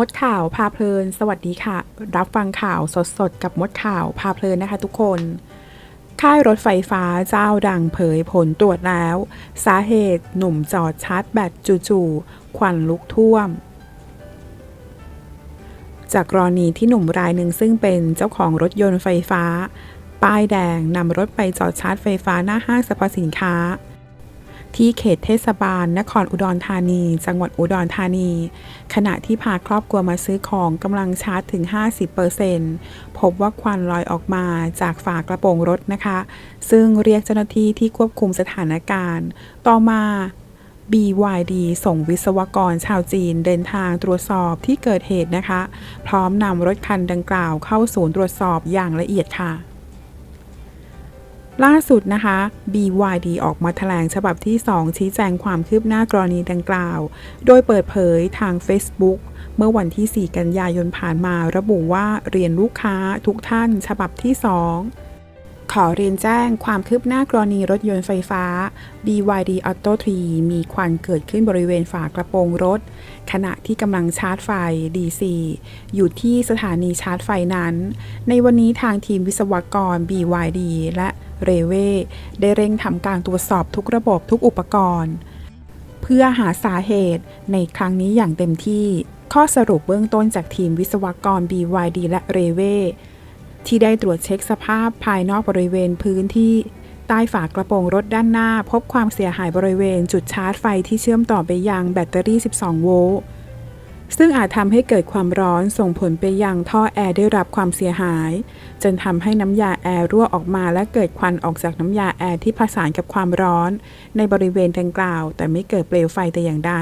มดข่าวพาเพลิน สวัสดีค่ะ รับฟังข่าวสดๆ กับมดข่าวพาเพลินนะคะทุกคน ค่ายรถไฟฟ้าเจ้าดังเผยผลตรวจแล้ว สาเหตุหนุ่มจอดชาร์จแบตจู่ๆควันลุกท่วม จากกรณีที่หนุ่มรายหนึ่งซึ่งเป็นเจ้าของรถยนต์ไฟฟ้า ป้ายแดงนำรถไปจอดชาร์จไฟฟ้าหน้าห้างสรรพสินค้า ที่เขตเทศบาล นครอุดรธานี จังหวัดอุดรธานี ขณะที่พาครอบครัวมาซื้อของกำลังชาร์จถึง 50%พบว่าควันลอยออกมาจากฝากระโปรงรถนะคะ ซึ่งเรียกเจ้าหน้าที่ที่ควบคุมสถานการณ์ ต่อมา BYD ส่งวิศวกรชาวจีนเดินทางตรวจสอบที่เกิดเหตุนะคะ พร้อมนำรถคันดังกล่าวเข้าศูนย์ตรวจสอบอย่างละเอียดค่ะ ล่าสุดนะคะ BYD ออกมาแถลงฉบับที่ 2 ชี้แจงความคืบหน้ากรณีดังกล่าว โดยเปิดเผยทาง Facebook เมื่อวันที่ 4 กันยายนผ่านมาระบุว่าเรียนลูกค้าทุกท่านฉบับที่ 2ขอเรียนแจ้งความคืบหน้ากรณีรถยนต์ไฟฟ้า BYD Auto 3 มีควันเกิดขึ้นบริเวณฝากระโปรงรถ ขณะที่กำลังชาร์จไฟ DC อยู่ที่สถานีชาร์จไฟนั้น ในวันนี้ทางทีมวิศวกร BYD และ เรเวได้เร่งทำการตรวจสอบทุกระบบทุกอุปกรณ์ เพื่อหาสาเหตุในครั้งนี้อย่างเต็มที่ ข้อสรุปเบื้องต้นจากทีมวิศวกร BYD และเรเวที่ได้ตรวจเช็คสภาพภายนอกบริเวณพื้นที่ใต้ฝากระโปรงรถด้านหน้า พบความเสียหายบริเวณจุดชาร์จไฟที่เชื่อมต่อไปยังแบตเตอรี่ 12 โวลต์ ซึ่งอาจทำให้เกิดความร้อนส่งผลไปยังท่อแอร์ได้รับความเสียหาย จนทำให้น้ำยาแอร์รั่วออกมาและเกิดควันออกจากน้ำยาแอร์ที่ผสานกับความร้อน ในบริเวณดังกล่าว แต่ไม่เกิดเปลวไฟแต่อย่างใด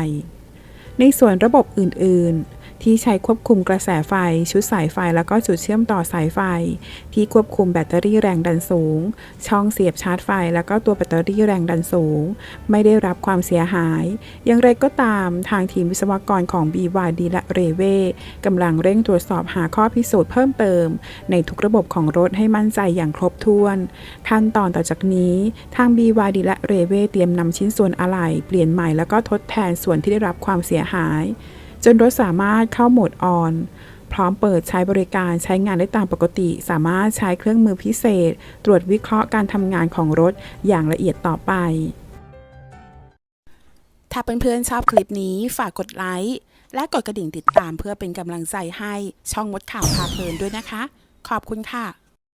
ในส่วนระบบอื่นๆ ที่ใช้ควบคุมกระแสไฟ ชุดสายไฟ แล้วก็จุดเชื่อมต่อสายไฟ ที่ควบคุมแบตเตอรี่แรงดันสูง ช่องเสียบชาร์จไฟ แล้วก็ตัวแบตเตอรี่แรงดันสูง ไม่ได้รับความเสียหาย อย่างไรก็ตามทางทีมวิศวกรของ BYD และเรเวกำลังเร่งตรวจสอบหาข้อพิสูจน์เพิ่มเติม ในทุกระบบของรถให้มั่นใจอย่างครบถ้วน ขั้นตอนต่อจากนี้ทาง BYD และเรเวเตรียมนำชิ้นส่วนอะไหล่เปลี่ยนใหม่แล้วก็ทดแทนส่วนที่ได้รับความเสียหาย จนรถสามารถเข้าโหมดออนพร้อมเปิดใช้บริการใช้งานได้ตามปกติ สามารถใช้เครื่องมือพิเศษ ตรวจวิเคราะห์การทำงานของรถอย่างละเอียดต่อไป ถ้าเพื่อนๆชอบคลิปนี้ฝากกดไลค์และกดกระดิ่งติดตามเพื่อเป็นกำลังใจให้ช่องมดข่าวพาเพลินด้วยนะคะ ขอบคุณค่ะ